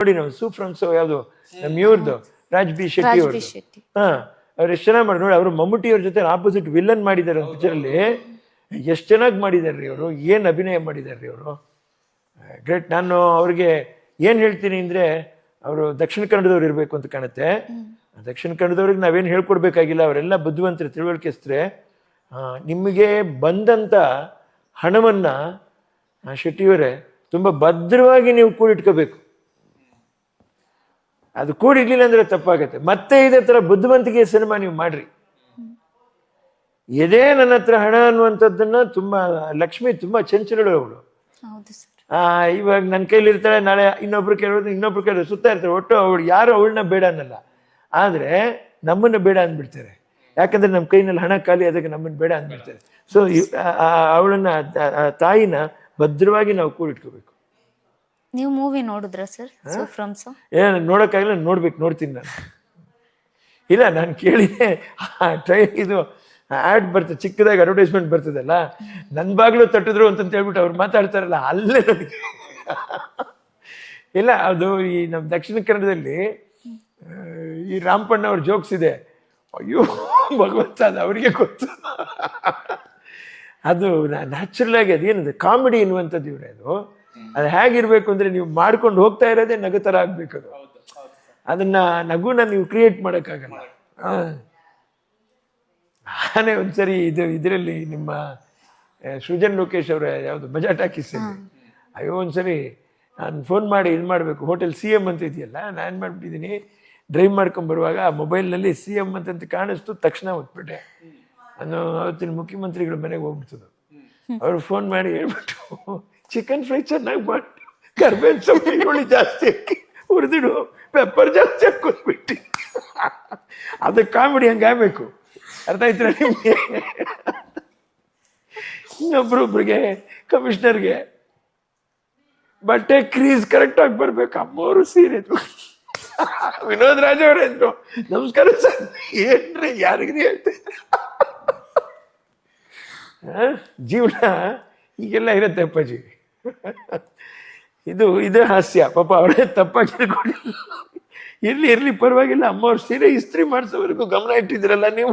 ನೋಡಿ ನಾವು ಸೂಫ್ರನ್ಸು ಯಾವುದು? ನಮ್ಮ ಇವ್ರದ್ದು ರಾಜ್ ಬಿ ಶೆಟ್ಟಿ. ಅವರು ಹಾ ಅವ್ರು ಎಷ್ಟು ಚೆನ್ನಾಗಿ ಮಾಡಿ ನೋಡಿ ಅವರು ಮಮ್ಮೂಟಿ ಅವ್ರ ಜೊತೆ ಆಪೋಸಿಟ್ ವಿಲನ್ ಮಾಡಿದ್ದಾರೆ ಪಿಕ್ಚರಲ್ಲಿ ಎಷ್ಟು ಚೆನ್ನಾಗಿ ಮಾಡಿದ್ದಾರೆ ರೀ ಅವರು ಏನು ಅಭಿನಯ ಮಾಡಿದ್ದಾರೆ ರೀ ಅವರು ಗ್ರೇಟ್ ನಾನು ಅವ್ರಿಗೆ ಏನು ಹೇಳ್ತೀನಿ ಅಂದರೆ ಅವರು ದಕ್ಷಿಣ ಕನ್ನಡದವ್ರು ಇರಬೇಕು ಅಂತ ಕಾಣುತ್ತೆ. ದಕ್ಷಿಣ ಕನ್ನಡದವ್ರಿಗೆ ನಾವೇನು ಹೇಳ್ಕೊಡ್ಬೇಕಾಗಿಲ್ಲ ಅವರೆಲ್ಲ ಬುದ್ಧಿವಂತರು ತಿಳುವಳಿಕೆಸ್ತ್ರೆ. ನಿಮಗೆ ಬಂದಂಥ ಹಣವನ್ನು ಶೆಟ್ಟಿಯವರೇ ತುಂಬ ಭದ್ರವಾಗಿ ನೀವು ಕೂಡಿಟ್ಕೋಬೇಕು. ಅದು ಕೂಡಿಡ್ಲಿಲ್ಲ ಅಂದ್ರೆ ತಪ್ಪಾಗತ್ತೆ. ಮತ್ತೆ ಇದೇ ಥರ ಬುದ್ಧಿವಂತಿಕೆ ಸಿನಿಮಾ ನೀವು ಮಾಡ್ರಿ. ಎದೇ ನನ್ನ ಹತ್ರ ಹಣ ಅನ್ನುವಂಥದ್ದನ್ನ ತುಂಬ ಲಕ್ಷ್ಮಿ ತುಂಬ ಚಂಚಲಳು ಅವಳು. ಇವಾಗ ನನ್ನ ಕೈಲಿ ಇರ್ತಾಳೆ ನಾಳೆ ಇನ್ನೊಬ್ರು ಕೇಳೋದು ಇನ್ನೊಬ್ರು ಕೇಳೋದು ಸುತ್ತ ಇರ್ತಾರೆ. ಒಟ್ಟು ಅವಳು ಯಾರು ಅವಳನ್ನ ಬೇಡ ಅನ್ನಲ್ಲ. ಆದರೆ ನಮ್ಮನ್ನ ಬೇಡ ಅಂದ್ಬಿಡ್ತಾರೆ. ಯಾಕಂದ್ರೆ ನಮ್ಮ ಕೈನಲ್ಲಿ ಹಣ ಖಾಲಿ ಅದಕ್ಕೆ ನಮ್ಮನ್ನ ಬೇಡ ಅಂದ್ಬಿಡ್ತಾರೆ. ಸೊ ಅವಳನ್ನ ತಾಯಿನ ಭದ್ರವಾಗಿ ನಾವು ಕೂಡಿಟ್ಕೋಬೇಕು. ನೀವು ಮೂವಿ ನೋಡಿದ್ರ ಸರ್ ಫ್ರಮ್ ಸೂಫ್ರಮ್ಸ್ ಏನು ನೋಡೋಕ್ಕಾಗಲ್ಲ ನೋಡ್ಬೇಕು ನೋಡ್ತೀನಿ ನಾನು. ಇಲ್ಲ ನಾನು ಕೇಳಿದೆ ಟ್ರೈ ಇದು ಆ್ಯಡ್ ಬರ್ತದೆ ಚಿಕ್ಕದಾಗಿ ಅಡ್ವರ್ಟೈಸ್ಮೆಂಟ್ ಬರ್ತದಲ್ಲ ನನ್ನ ಬಾಗಿಲು ತಟ್ಟಿದ್ರು ಅಂತಂತ ಹೇಳ್ಬಿಟ್ಟು ಅವ್ರು ಮಾತಾಡ್ತಾರಲ್ಲ ಅಲ್ಲೇ ನನಗೆ ಇಲ್ಲ ಅದು ಈ ನಮ್ಮ ದಕ್ಷಿಣ ಕನ್ನಡದಲ್ಲಿ ಈ ರಾಮಪಣ್ಣ ಅವ್ರ ಜೋಕ್ಸ್ ಇದೆ. ಅಯ್ಯೋ ಭಗವಂತ ಅದು ಅವರಿಗೆ ಗೊತ್ತು. ಅದು ನ್ಯಾಚುರಲ್ ಆಗಿ ಅದೇನದು ಕಾಮಿಡಿ ಎನ್ನುವಂಥದ್ದು ಇವರೇ ಅದು. ಅದು ಹೇಗಿರ್ಬೇಕು ಅಂದ್ರೆ ನೀವು ಮಾಡ್ಕೊಂಡು ಹೋಗ್ತಾ ಇರೋದೇ ನಗು ತರ ಆಗ್ಬೇಕು ಅದು. ಅದನ್ನ ನಗುನ ನೀವು ಕ್ರಿಯೇಟ್ ಮಾಡೋಕ್ಕಾಗಲ್ಲ. ಆನೆ ನಾನೇ ಒಂದ್ಸರಿ ಇದು ಇದರಲ್ಲಿ ನಿಮ್ಮ ಸೃಜನ್ ಲೋಕೇಶ್ ಅವರ ಯಾವುದು ಮಜಾ ಟಾಕೀಸ್ ಅಯ್ಯೋ ಒಂದ್ಸರಿ ನಾನು ಫೋನ್ ಮಾಡಿ ಇದು ಮಾಡಬೇಕು. ಹೋಟೆಲ್ ಸಿ ಎಂ ಅಂತ ಇದೆಯಲ್ಲ ನಾನು ಮಾಡ್ಬಿಟ್ಟಿದ್ದೀನಿ ಡ್ರೈವ್ ಮಾಡ್ಕೊಂಡು ಬರುವಾಗ ಆ ಮೊಬೈಲ್ನಲ್ಲಿ ಸಿ ಎಂ ಅಂತ ಕಾಣಿಸ್ತು ತಕ್ಷಣ ಹೊತ್ಬಿಟ್ಟೆ ನಾನು ಅವತ್ತಿನ ಮುಖ್ಯಮಂತ್ರಿಗಳ ಮನೆಗೆ ಹೋಗ್ಬಿಡ್ತದು. ಅವರು ಫೋನ್ ಮಾಡಿ ಹೇಳ್ಬಿಟ್ಟು ಚಿಕನ್ ಫ್ರೈ ಚೆನ್ನಾಗಿ ಮಾಡಿ ಕರ್ಬೇವಿನ ಸೊಪ್ಪು ಈರುಳ್ಳಿ ಜಾಸ್ತಿ ಹಾಕಿ ಹುರಿದಿಡು ಪೆಪ್ಪರ್ ಜಾಸ್ತಿ ಹಾಕೊಂಡ್ಬಿಟ್ಟು ಅದು ಕಾಮಿಡಿ ಹಂಗೆ ಆಗಬೇಕು. ಅರ್ಥ ಆಯ್ತು ನಿಮಗೆ? ಇನ್ನೊಬ್ರೊಬ್ರಿಗೆ ಕಮಿಷನರ್ಗೆ ಬಟ್ಟೆ ಕ್ರೀಸ್ ಕರೆಕ್ಟಾಗಿ ಬರಬೇಕು. ಅಮ್ಮವರು ಸೀರೆ ವಿನೋದ್ ರಾಜ್ ಅವರೇ ಇದ್ರು ನಮಸ್ಕಾರ ಸರ್. ಏನ್ರಿ, ಯಾರಿಗ್ರಿ ಹೇಳ್ತಿದ್ರಿ ಜೀವನ ಹೀಗೆಲ್ಲ ಇರುತ್ತೆ ಅಪ್ಪಾಜಿ. ಇದು, ಇದೇ ಹಾಸ್ಯ. ಪಾಪ ಅವಳೇ ತಪ್ಪಾಗಿ ಇರ್ಲಿ ಇರ್ಲಿ, ಪರವಾಗಿಲ್ಲ. ಅಮ್ಮವ್ರ ಸೀರೆ ಇಸ್ತ್ರಿ ಮಾಡಿಸೋವರೆಗೂ ಗಮನ ಇಟ್ಟಿದ್ರಲ್ಲ ನೀವು?